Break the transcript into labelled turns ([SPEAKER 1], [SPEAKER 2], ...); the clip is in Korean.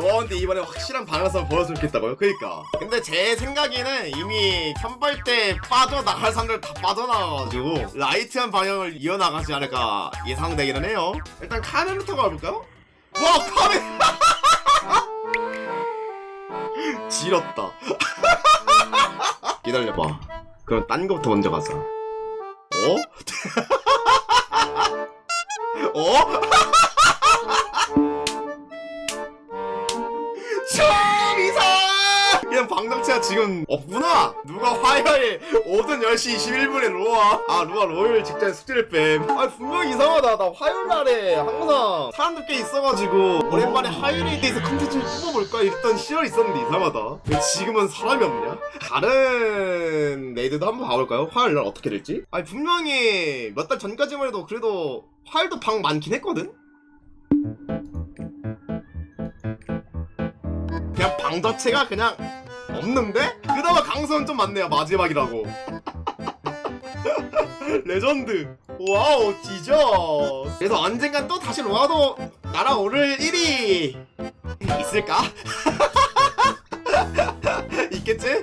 [SPEAKER 1] 로아한테 이번에 확실한 방어선 보여주면 좋겠다고요? 그니까 근데 제 생각에는 이미 현발 때 빠져나갈 사람들 다 빠져나가가지고 라이트한 방향을 이어나가지 않을까 예상되기는 해요 일단 카메부터 가볼까요? 와 카메 지렸다 기다려봐 그럼 딴 거부터 먼저 가자 어? 어? 그냥 방장체가 지금 없구나! 누가 화요일 오전 10시 21분에 로아 아 루아 로일 직전에 숙제를 뺨아 분명히 이상하다 나 화요일날에 항상 사람들 꽤 있어가지고 오랜만에 화요일에 대해서 컨텐츠를 뽑아볼까 이랬던 시절이 있었는데 이상하다 왜 지금은 사람이 없냐? 다른 레이드도 한번 봐볼까요? 화요일날 어떻게 될지? 아니 분명히 몇 달 전까지만 해도 그래도 화요일도 방 많긴 했거든? 그냥 방 자체가 그냥 없는데? 그나마 강선 좀 많네요 마지막이라고 레전드 와우 지저 그래서 언젠간 또 다시 로아도 날아오를 1위 있을까? 있겠지?